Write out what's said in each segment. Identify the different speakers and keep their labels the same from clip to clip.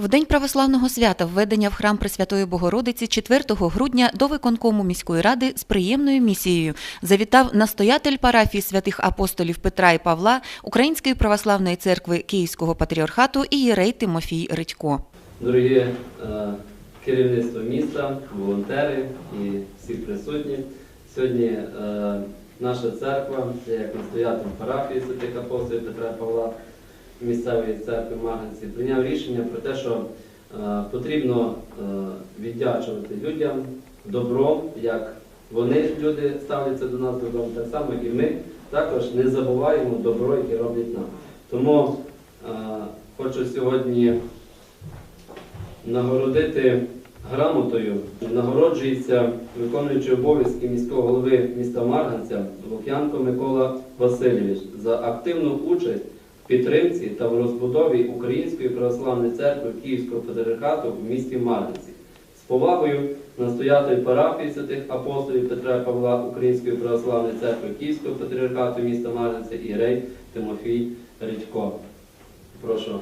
Speaker 1: В день православного свята введення в храм Пресвятої Богородиці 4 грудня до виконкому міської ради з приємною місією завітав настоятель парафії святих апостолів Петра і Павла Української православної церкви Київського патріархату і єрей Тимофій Редько.
Speaker 2: Дорогі е, керівництво міста, волонтери і всі присутні. Сьогодні е, наша церква, як настоятель парафії святих апостолів Петра і Павла місцевої церкви Марганці, прийняв рішення про те, що е, потрібно е, віддячувати людям добром, як вони люди ставляться до нас добром, так само і ми також не забуваємо добро, яке роблять нам. Тому е, хочу сьогодні нагородити грамотою нагороджується виконуючий обов'язки міського голови міста Марганця Лук'янко Микола Васильович за активну участь підтримці та в розбудові Української православної церкви Київського патріархату в місті Марганці. З повагою настоятель парафії святих апостолів Петра Павла Української православної церкви Київського патріархату міста Марганця Ірей Тимофій Редько. Прошу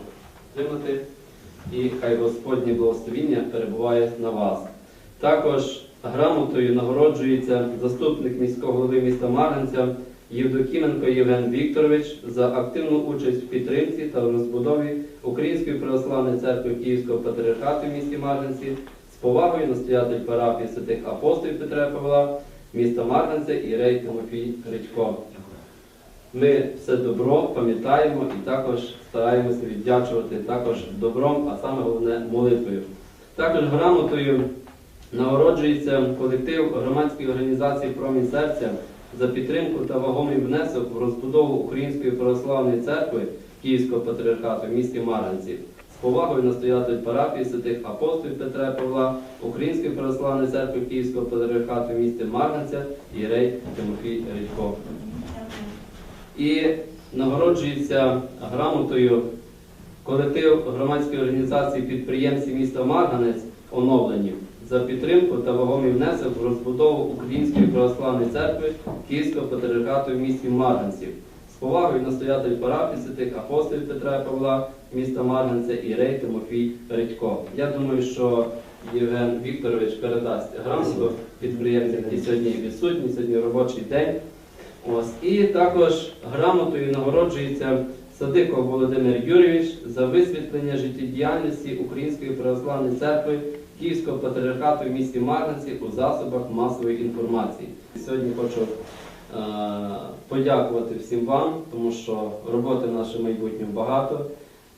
Speaker 2: тримати і хай Господнє благословіння перебуває на вас. Також грамотою нагороджується заступник міського голови міста Марганця Євдокіменко Євген Вікторович за активну участь в підтримці та в розбудові Української православної церкви Київського патріархату в місті Марганці з повагою настоятель парафії святих апостолів Петра Павла міста Марганця Ірей Тимофій Редько. Ми все добро пам'ятаємо і також стараємося віддячувати також добром, а саме головне молитвою. Також грамотою нагороджується колектив громадської організації Промінь серця за підтримку та вагомий внесок в розбудову Української православної церкви Київського патріархату в місті Марганці. З повагою настоятель парафії святих апостолів Петра Павла Української православної церкви Київського патріархату в місті Марганця Ірей Тимофій Редько і нагороджується грамотою колектив громадської організації підприємців міста Марганець оновлені за підтримку та вагомий внесок в розбудову Української православної церкви Київського патріархату в місті Марганців. З повагою настоятель парафії святих апостолів Петра і Павла міста Марганця Ірей Тимофій Редько. Я думаю, що Євген Вікторович передасть грамоту підприємцям, які сьогодні відсутні, сьогодні робочий день. Ось. І також грамотою нагороджується Садиков Володимир Юрійович за висвітлення життєдіяльності Української православної церкви Київського патріархату в місті Марганці у засобах масової інформації. Сьогодні хочу е, подякувати всім вам, тому що роботи в нашому майбутньому багато.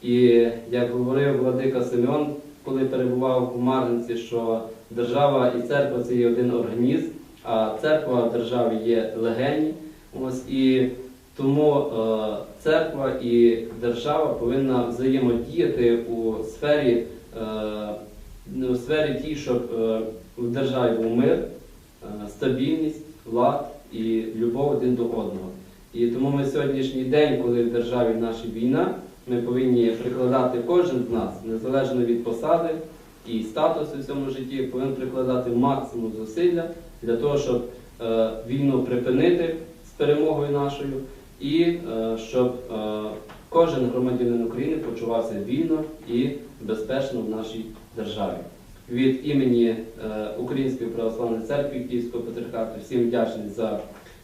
Speaker 2: І як говорив Владика Семен, коли перебував в Марганці, що держава і церква це є один організм, а церква в державі є легені. Ось і тому е, церква і держава повинна взаємодіяти у сфері, е, у сфері тій, щоб е, в державі був мир, е, стабільність, лад і любов один до одного. І тому ми сьогоднішній день, коли в державі наша війна, ми повинні прикладати кожен з нас, незалежно від посади і статусу в цьому житті, повинен прикладати максимум зусилля для того, щоб е, війну припинити з перемогою нашою, і щоб кожен громадянин України почувався вільно і безпечно в нашій державі. Від імені е, Української православної церкви Київського патріархату всім вдячний за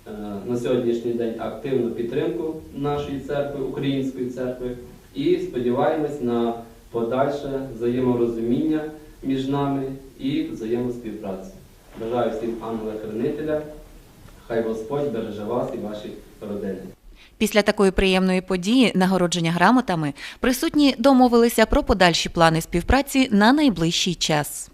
Speaker 2: е, на сьогоднішній день активну підтримку нашої церкви, української церкви, і сподіваємось на подальше взаєморозуміння між нами і взаємоспівпрацю. Бажаю всім ангела-хранителя. Хай Господь береже вас і ваші родини.
Speaker 1: Після такої приємної події, нагородження грамотами, присутні домовилися про подальші плани співпраці на найближчий час.